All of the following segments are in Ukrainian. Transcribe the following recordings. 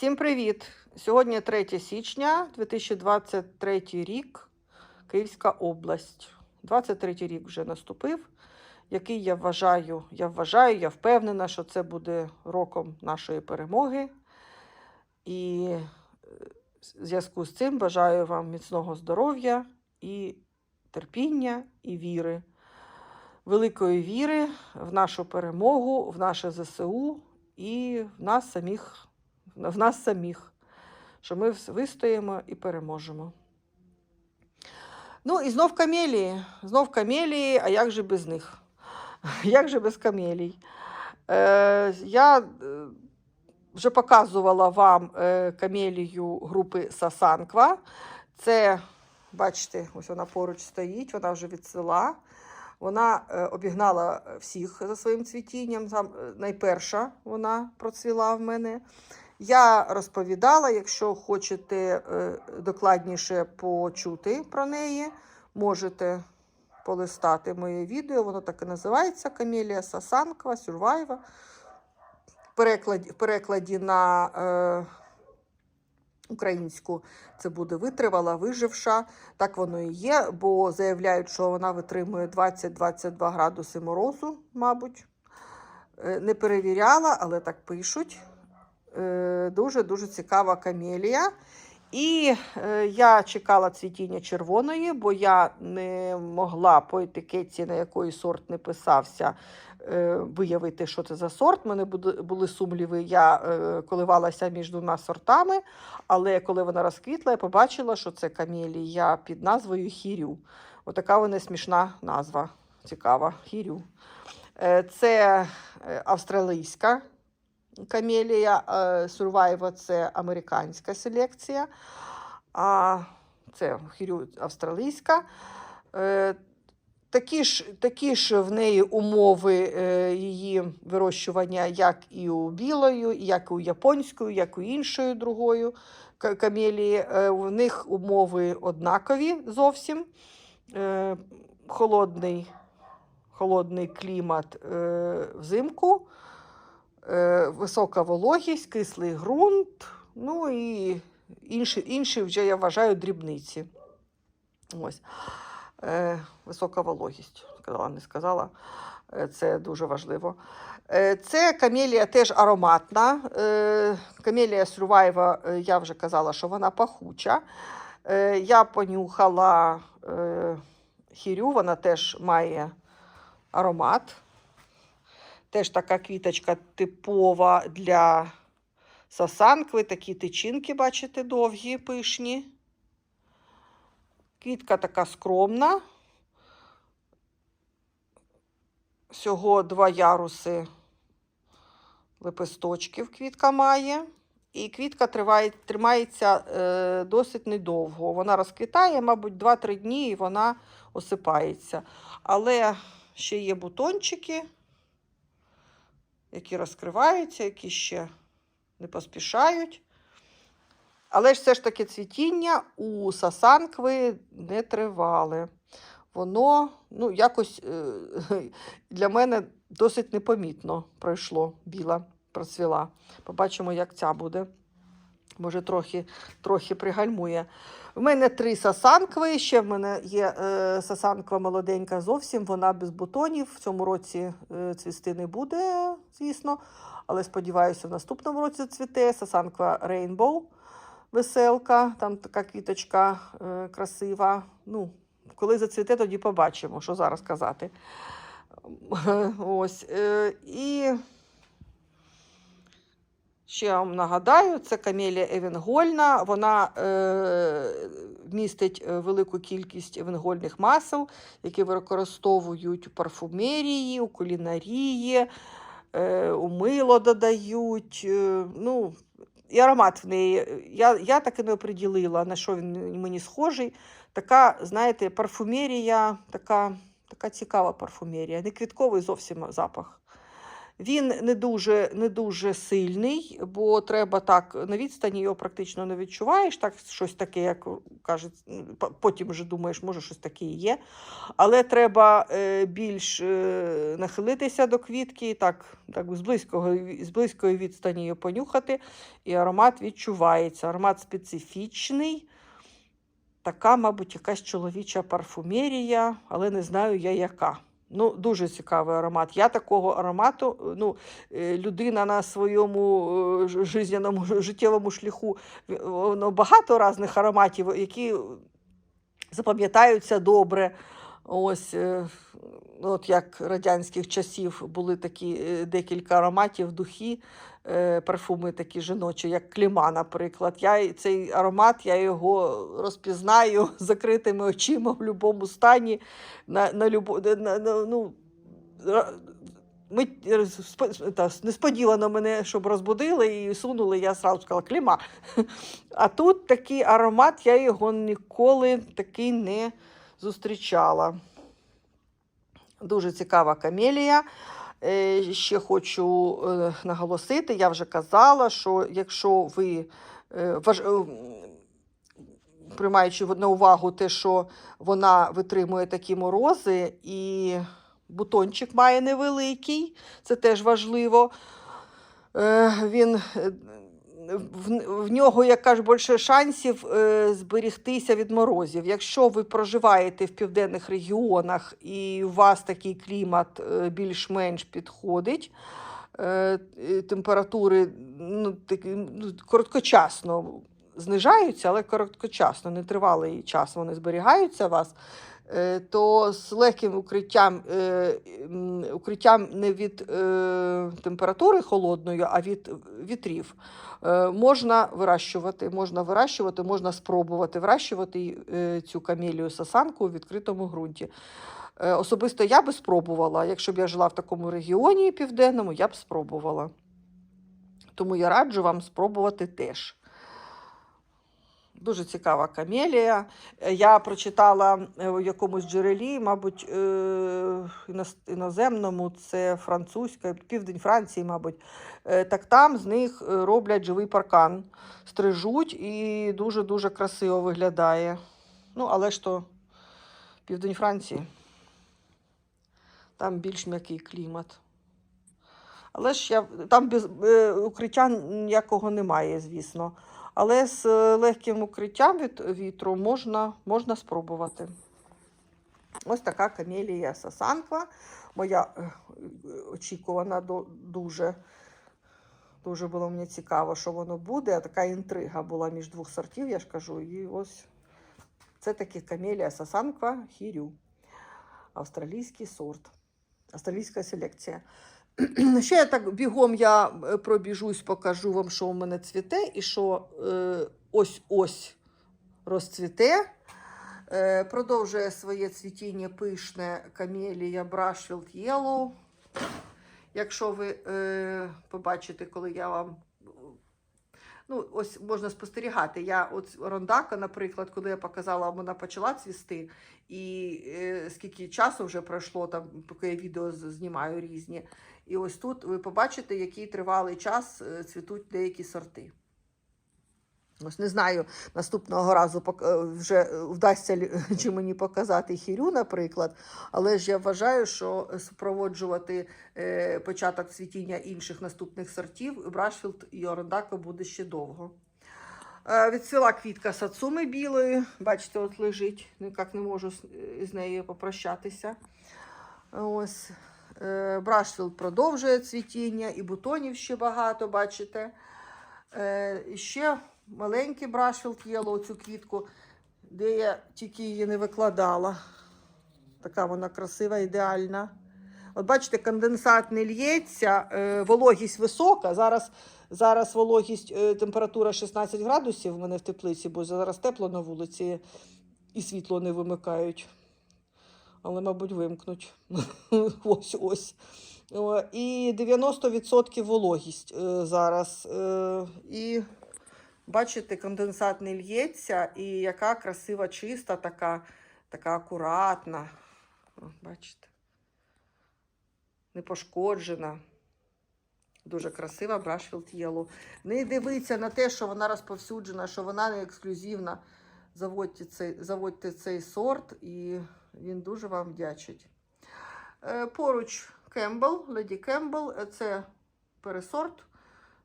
Всім привіт! Сьогодні 3 січня 2023 рік, Київська область. 23 рік вже наступив, який я вважаю, я вважаю, я впевнена, що це буде роком нашої перемоги. І е, в зв'язку з цим бажаю вам міцного здоров'я і терпіння і віри. Великої віри в нашу перемогу, в наше ЗСУ і в нас самих, в нас самих, що ми вистоїмо і переможемо. Ну і знов камелії. Знов камелії, а як же без них? Як же без камелій? Е, я е, вже показувала вам е, камелію групи Сасанква. Це, бачите, ось вона поруч стоїть, вона вже відсвіла. Вона е, обігнала всіх за своїм цвітінням. Найперша вона процвіла в мене. Я розповідала, якщо хочете е, докладніше почути про неї, можете полистати моє відео. Воно так і називається Камелія Сасанкова, Сюрвайва. В перекладі, на е, українську це буде витривала, виживша. Так воно і є, бо заявляють, що вона витримує 20-22 градуси морозу, мабуть. Е, Не перевіряла, але так пишуть. Дуже-дуже цікава камелія. І е, я чекала цвітіння червоної, бо я не могла по етикетці, на якої сорт не писався, е, виявити, що це за сорт. У мене були, сумніви, я е, коливалася між двома сортами, але коли вона розквітла, я побачила, що це камелія під назвою Хірю. Отака вона смішна назва, цікава. Хірю. Це австралійська камелія, е, Сурвайва це американська селекція, а це хірю австралійська. Е, Такі ж, такі ж в неї умови е, її вирощування, як і у білої, як і у японської, як і у іншої другої камелії. У них умови однакові зовсім. Холодний, холодний клімат взимку, висока вологість, кислий ґрунт, ну і інші, інші вже я вважаю дрібниці. Ось. Е, висока вологість, сказала, не сказала. Е, Це дуже важливо. Е, Це камелія теж ароматна. Е, Камелія Сюрвайва, е, я вже казала, що вона пахуча. Е, Я понюхала е, хірю, вона теж має аромат. Теж така квіточка типова для сасанкви, такі тичинки, бачите, довгі, пишні. Квітка така скромна. Всього два яруси лепесточків квітка має. І квітка триває, тримається е, досить недовго. Вона розквітає, мабуть, 2-3 дні і вона осипається. Але ще є бутончики, які розкриваються, які ще не поспішають. Але ж все ж таки цвітіння у сасанкви не тривале. Воно ну, якось е, для мене досить непомітно пройшло, біла процвіла. Побачимо, як ця буде. Може, трохи, трохи пригальмує. В мене три сасанкви. Ще в мене є е, сасанква молоденька зовсім, вона без бутонів. В цьому році е, цвісти не буде, звісно. Але сподіваюся, в наступному році цвіте сасанква Rainbow веселка, там така квіточка е, красива. Ну, коли зацвіте, тоді побачимо, що зараз казати. Ось. Е, і ще я вам нагадаю, це камелія евенгольна. Вона е, містить е, велику кількість евенгольних масел, які використовують у парфумерії, у кулінарії, е, у мило додають. Е, ну, і аромат в неї. Я, я так і не оприділила, на що він мені схожий. Така, знаєте, парфумерія, така, така цікава парфумерія. Не квітковий зовсім запах. Він не дуже, не дуже сильний, бо треба так на відстані його практично не відчуваєш. Так, щось таке, як кажуть, потім вже думаєш, може щось таке і є. Але треба е, більш е, нахилитися до квітки, так, так з, близького, з близької відстані її понюхати, і аромат відчувається. Аромат специфічний. Така, мабуть, якась чоловіча парфумерія, але не знаю я яка. Ну, дуже цікавий аромат. Я такого аромату, е, ну, е, людина на своєму е, ж- жизненному ж- життєвому шляху, ну, багато різних ароматів, які запам'ятаються добре. Ось, от як радянських часів були такі декілька ароматів, духи, парфуми такі жіночі, як кліма, наприклад. Я цей аромат, я його розпізнаю закритими очима в будь-якому стані. На, на, любо, на, на, ну, ми, та, несподівано мене, щоб розбудили і сунули, я сразу сказала кліма. А тут такий аромат, я його ніколи такий не зустрічала. Дуже цікава камелія. Е, Ще хочу е, наголосити, я вже казала, що якщо ви е, приймаючи на увагу те, що вона витримує такі морози, і бутончик має невеликий, це теж важливо. Він в, в нього, як кажуть, більше шансів е, зберігтися від морозів. Якщо ви проживаєте в південних регіонах і у вас такий клімат е, більш-менш підходить, е, е, температури ну, такі, ну, короткочасно знижаються, але короткочасно, нетривалий час вони зберігаються у вас. Е, То з легким укриттям, е, укриттям не від е, температури холодної, а від вітрів можна вирощувати, можна вирощувати, можна спробувати вирощувати цю камелію сасанку у відкритому ґрунті. Особисто я би спробувала, якщо б я жила в такому регіоні південному, я б спробувала. Тому я раджу вам спробувати теж. Дуже цікава камелія. Я прочитала е, в якомусь джерелі, мабуть, е, іноземному, це французька, південь Франції, мабуть. Е, Так там з них роблять живий паркан, стрижуть і дуже-дуже красиво виглядає. Ну, але ж то південь Франції. Там більш м'який клімат. Але ж я, там без, укриття ніякого немає, звісно. Але з е, легким укриттям від вітру можна, можна спробувати. Ось така камелія сасанква. Моя е, очікувана дуже. Дуже було мені цікаво, що воно буде. А така інтрига була між двох сортів, я ж кажу. І ось це таки камелія сасанква хірю. Австралійський сорт. Австралійська селекція. Ще я так бігом я е, пробіжусь, покажу вам, що у мене цвіте, і що е, ось-ось розцвіте. Е, продовжує своє цвітіння пишне камелія Brushfield Yellow. Якщо ви е, побачите, коли я вам. Ну, ось можна спостерігати. Я от рондака, наприклад, коли я показала, вона почала цвісти, і е, скільки часу вже пройшло, там, поки я відео знімаю різні. І ось тут ви побачите, який тривалий час е, цвітуть деякі сорти. Ось не знаю, наступного разу е, вже е, вдасться чи мені показати хірю, наприклад. Але ж я вважаю, що супроводжувати е, початок цвітіння інших наступних сортів Брашфілд і Орондако буде ще довго. Відцвіла квітка сацуми білої. Бачите, от лежить. Ніяк не можу з, нею попрощатися. Ось. Брашфілд продовжує цвітіння, і бутонів ще багато, бачите. Ще маленький Брашфілд Єлоу, цю квітку, де я тільки її не викладала. Така вона красива, ідеальна. От бачите, конденсат не лється, е, вологість висока. Зараз, зараз вологість, е, температура 16 градусів в мене в теплиці, бо зараз тепло на вулиці і світло не вимикають. Але, мабуть, вимкнуть. ось ось. І 90% вологість е, зараз. І бачите, конденсат не лється, і яка красива, чиста, така, така акуратна. Бачите? Не пошкоджена. Дуже красива Brushfield Yellow. Не дивіться на те, що вона розповсюджена, що вона не ексклюзивна. Заводьте цей, заводьте цей сорт, і він дуже вам вдячить. Е, поруч Кембл, Леді Кембл, це пересорт.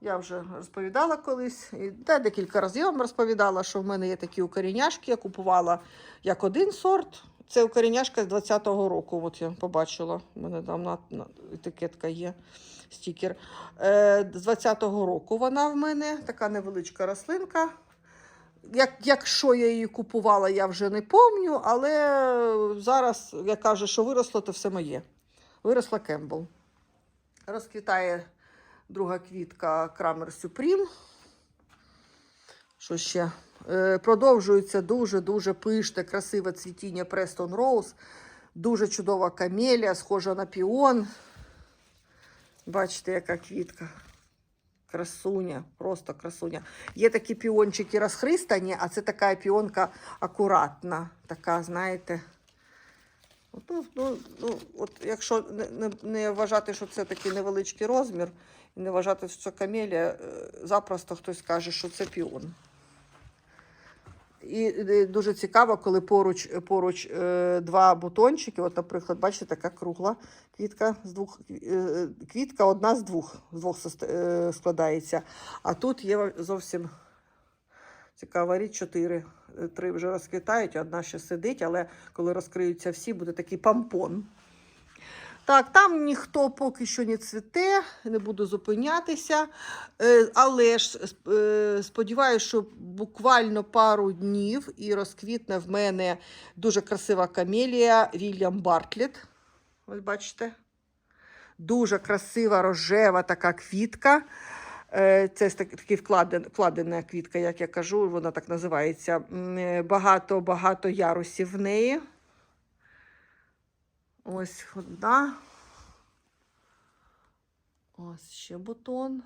Я вже розповідала колись, і та декілька разів я вам розповідала, що в мене є такі укоріняшки. Я купувала як один сорт. Це укоріняшка з 20-го року. От я побачила. У мене там етикетка є, стікер. Е, з 20-го року вона в мене така невеличка рослинка. Як, якщо я її купувала, я вже не пам'ятаю, але зараз я кажу, що виросло, то все моє. Виросла Кембл. Розквітає друга квітка Крамер Сюпрім. Що ще? Е, продовжується дуже-дуже пишне, красиве цвітіння Престон Роуз. Дуже чудова камелія, схожа на піон. Бачите, яка квітка. Красуня, просто красуня. Є такі піончики розхристані, а це така піонка акуратна. Така, знаєте. Ну, ну, ну, от якщо не, не, не вважати, що це такий невеличкий розмір, і не вважати, що це камелія, е, запросто хтось скаже, що це піон. І дуже цікаво, коли поруч, поруч е, два бутончики. От, наприклад, бачите, така кругла квітка з двох е, квітка одна з двох, з двох складається. А тут є зовсім цікава річ, чотири. Е, Три вже розквітають, одна ще сидить, але коли розкриються всі, буде такий помпон. Так, там ніхто поки що не цвіте, не буду зупинятися. Е, Але ж е, сподіваюся, що буквально пару днів і розквітне в мене дуже красива камелія Вільям Бартлет. Ось бачите. Дуже красива рожева така квітка. Е, Це так- такий вкладен, вкладена квітка, як я кажу, вона так називається. Е, Багато-багато ярусів в неї. Ось одна. Ось ще бутон.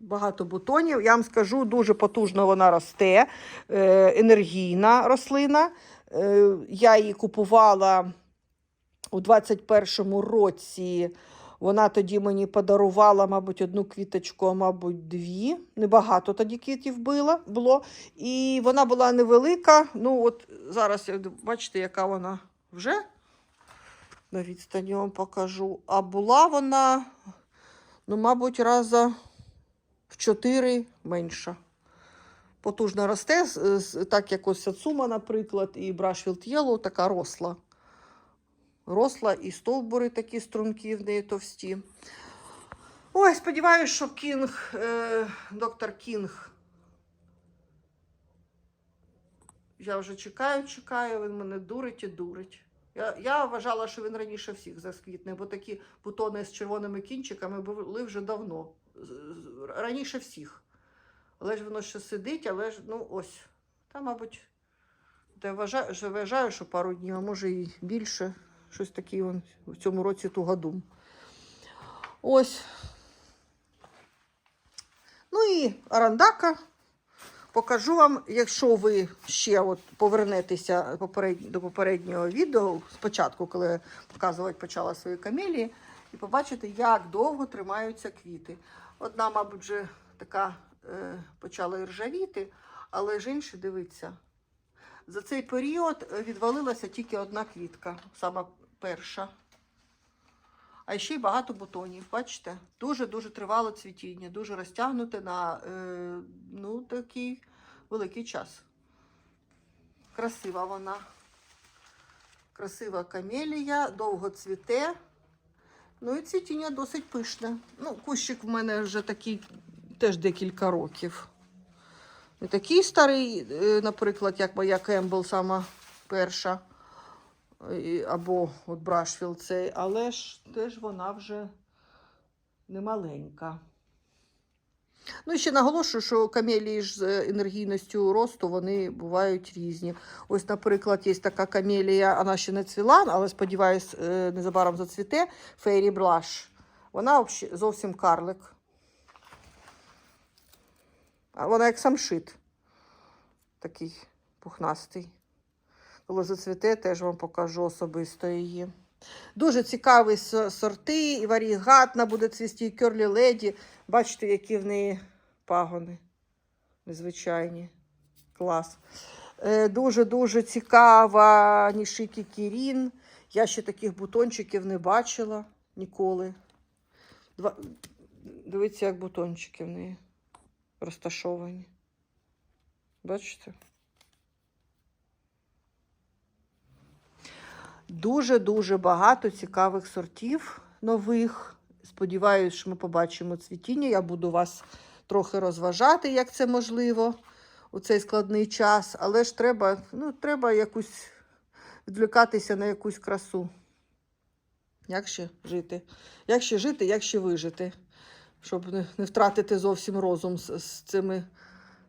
Багато бутонів. Я вам скажу, дуже потужно вона росте. Е, енергійна рослина. Е, я її купувала у 21-му році. Вона тоді мені подарувала, мабуть, одну квіточку, а мабуть, дві. Небагато тоді квітів було. І вона була невелика. Ну, от зараз, бачите, яка вона вже на відстані вам покажу. А була вона, ну, мабуть, раза в чотири менша. Потужно росте, так як ось Сацума, наприклад, і Brushfield Yellow така росла. Росла і стовбури такі стрункі в неї товсті. Ой, сподіваюся, що Кінг, е, доктор Кінг. Я вже чекаю, чекаю, він мене дурить і дурить. Я, я вважала, що він раніше всіх засквітне, бо такі бутони з червоними кінчиками були вже давно. Раніше всіх. Але ж воно ще сидить, але ж, ну ось. Та, мабуть, я вважаю, вважаю, що пару днів, а може і більше. Щось таке он в цьому році тугодум. Ось. Ну і арандака. Покажу вам, якщо ви ще от повернетеся до попереднього відео, спочатку, коли я показувати почала свої камелії, і побачите, як довго тримаються квіти. Одна, мабуть, вже така е, почала ржавіти, але ж інші, дивіться, за цей період е, відвалилася тільки одна квітка, сама перша. А ще й багато бутонів, бачите? Дуже-дуже тривало цвітіння, дуже розтягнуте на е, ну, такий великий час. Красива вона. Красива камелія, довго цвіте. Ну і цвітіння досить пишне. Ну, кущик в мене вже такий теж декілька років. Не такий старий, е, наприклад, як моя Кембл, сама перша. Або от Брашфілд цей, але ж теж вона вже не маленька. Ну і ще наголошую, що камелії ж з е, енергійністю росту вони бувають різні. Ось, наприклад, є така камелія, вона ще не цвіла, але сподіваюсь, е, незабаром зацвіте. Фейрі Блаш. Вона зовсім карлик. А вона як самшит. Такий пухнастий. Коли зацвіте, теж вам покажу особисто її. Дуже цікаві сорти, і варігатна буде цвісти, і керлі леді. Бачите, які в неї пагони. Незвичайні. Клас. Е, Дуже-дуже цікава Нішики Кірін. Я ще таких бутончиків не бачила ніколи. Два... Дивіться, як бутончики в неї розташовані. Бачите? Дуже-дуже багато цікавих сортів нових. Сподіваюсь, що ми побачимо цвітіння. Я буду вас трохи розважати, як це можливо у цей складний час. Але ж треба, ну, треба якусь відвлікатися на якусь красу. Як ще жити? Як ще жити, як ще вижити, щоб не, не втратити зовсім розум з, з цими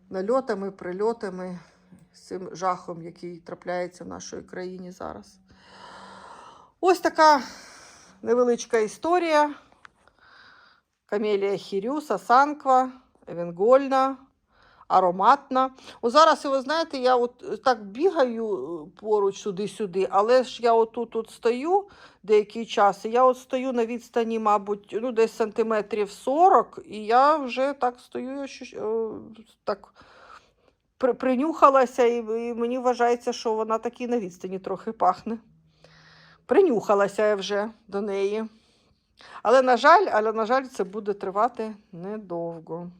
нальотами, прильотами, з цим жахом, який трапляється в нашій країні зараз. Ось така невеличка історія. Камелія Хірюса, Санква, евенгольна, ароматна. О, зараз, ви знаєте, я от так бігаю е, поруч сюди-сюди, але ж я отут от стою деякий час, і я от стою на відстані, мабуть, ну, десь сантиметрів 40, і я вже так стою, е, так при- принюхалася, і мені вважається, що вона таки на відстані трохи пахне. Принюхалася я вже до неї. Але, на жаль, але, на жаль, це буде тривати недовго.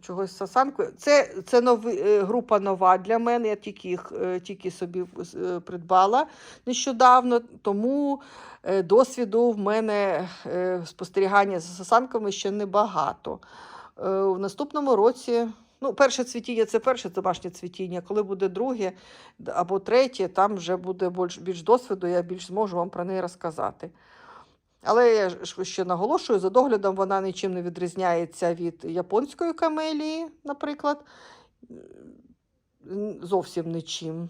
Чогось з. Це, це нови, е, група нова для мене. Я тільки їх е, тільки собі е, придбала нещодавно, тому досвіду в мене спостерігання за сасанками ще небагато. В наступному році. Ну, перше цвітіння це перше домашнє цвітіння. Коли буде друге або третє, там вже буде більш, більш досвіду, я більш зможу вам про неї розказати. Але я ще наголошую, за доглядом вона нічим не відрізняється від японської камелії, наприклад. Зовсім нічим.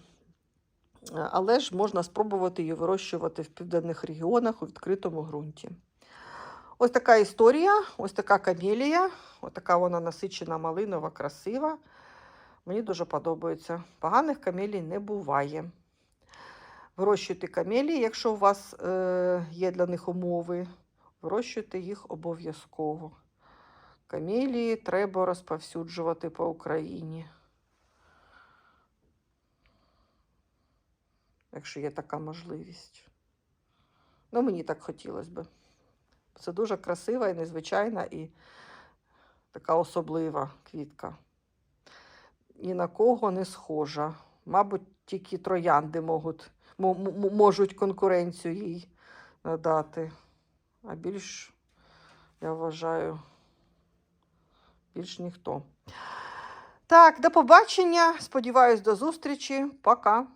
Але ж можна спробувати її вирощувати в південних регіонах у відкритому ґрунті. Ось така історія, ось така камелія, ось така вона насичена, малинова, красива. Мені дуже подобається. Поганих камелій не буває. Вирощуйте камелії, якщо у вас е, є для них умови, вирощуйте їх обов'язково. Камелії треба розповсюджувати по Україні. Якщо є така можливість. Ну, мені так хотілося б. Це дуже красива і незвичайна і така особлива квітка. Ні на кого не схожа. Мабуть, тільки троянди можуть, мо- мо- можуть конкуренцію їй надати. А більш, я вважаю, більш ніхто. Так, до побачення. Сподіваюсь, до зустрічі. Пока.